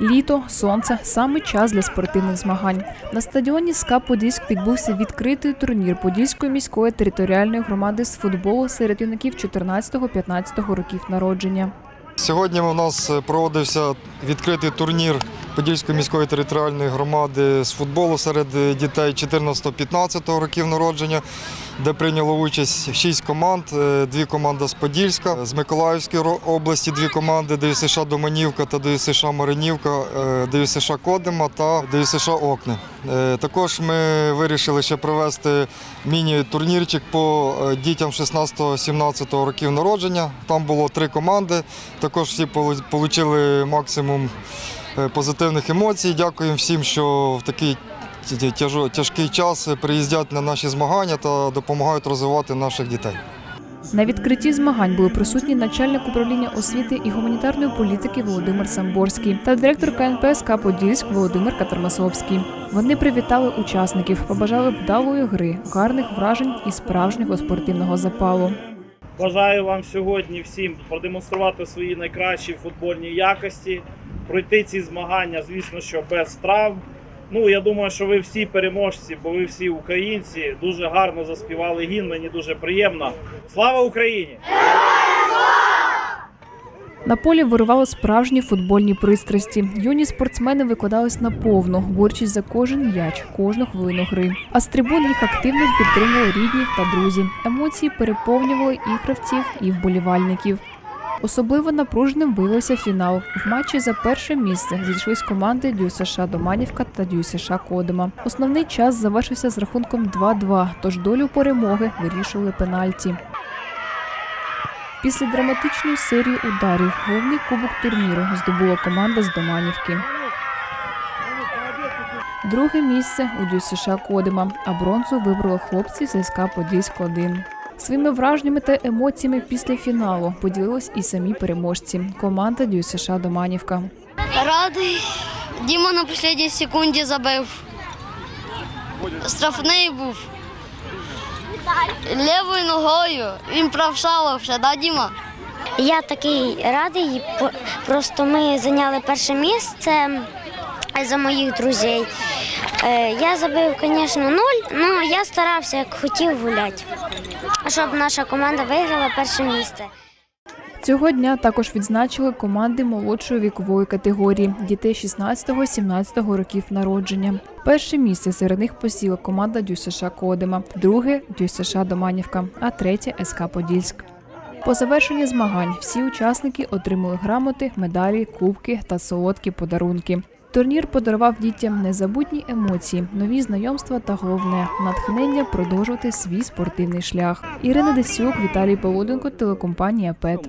Літо, сонце саме час для спортивних змагань. На стадіоні СКА Подільськ відбувся відкритий турнір Подільської міської територіальної громади з футболу серед юнаків 14-15 років народження. Сьогодні у нас проводився відкритий турнір Подільської міської територіальної громади з футболу серед дітей 14-15 років народження, де прийняло участь 6 команд, е, дві команди з Подільська, з Миколаївської області дві команди ДЮСШ Доманівка та ДЮСШ Маринівка, е, ДЮСШ Кодима та ДЮСШ Окне. Е, Також ми вирішили ще провести міні-турнірчик по е, дітям 16-17 років народження. Там було три команди. Також всі отримали максимум е, позитивних емоцій. Дякуємо всім, що в такий тя- тяжкий час приїздять на наші змагання та допомагають розвивати наших дітей. На відкритті змагань були присутні начальник управління освіти і гуманітарної політики Володимир Самборський та директор КНП СК Подільськ Володимир Катермасовський. Вони привітали учасників, побажали вдалої гри, гарних вражень і справжнього спортивного запалу. Бажаю вам сьогодні всім продемонструвати свої найкращі футбольні якості, пройти ці змагання, звісно, що без травм. Ну, я думаю, що ви всі переможці, бо ви всі українці. Дуже гарно заспівали гімн, мені дуже приємно. Слава Україні! На полі вирували справжні футбольні пристрасті. Юні спортсмени викладались наповну, борючись за кожен м'яч, кожну хвилину гри. А з трибун їх активно підтримували рідні та друзі. Емоції переповнювали і гравців, і вболівальників. Особливо напруженим виявився фінал. В матчі за перше місце зійшлись команди ДЮСШ Доманівка та ДЮСШ Кодима. Основний час завершився з рахунком 2-2, тож долю перемоги вирішували пенальті. Після драматичної серії ударів головний кубок турніру здобула команда з Доманівки. Друге місце у ДЮСШ Кодима, а бронзу вибрали хлопці з СК Подільськ 1 Своїми враженнями та емоціями після фіналу поділились і самі переможці. Команда ДЮСШ Доманівка. Радий. Діма на останній секунді забив. Штрафний був. Лівою ногою. Він правшало ще, да, Діма? Я такий радий, просто ми зайняли перше місце за моїх друзів. Е, Я забив, звісно, нуль, але я старався, як хотів гуляти, щоб наша команда виграла перше місце. Цього дня також відзначили команди молодшої вікової категорії дітей 16-17 років народження. Перше місце серед них посіла команда ДЮСШ Кодима, друге ДЮСШ Доманівка, а третє СК Подільськ. По завершенні змагань всі учасники отримали грамоти, медалі, кубки та солодкі подарунки. Турнір подарував дітям незабутні емоції, нові знайомства та головне натхнення продовжувати свій спортивний шлях. Ірина Десюк, Віталій Полуденко, телекомпанія ПЕТ.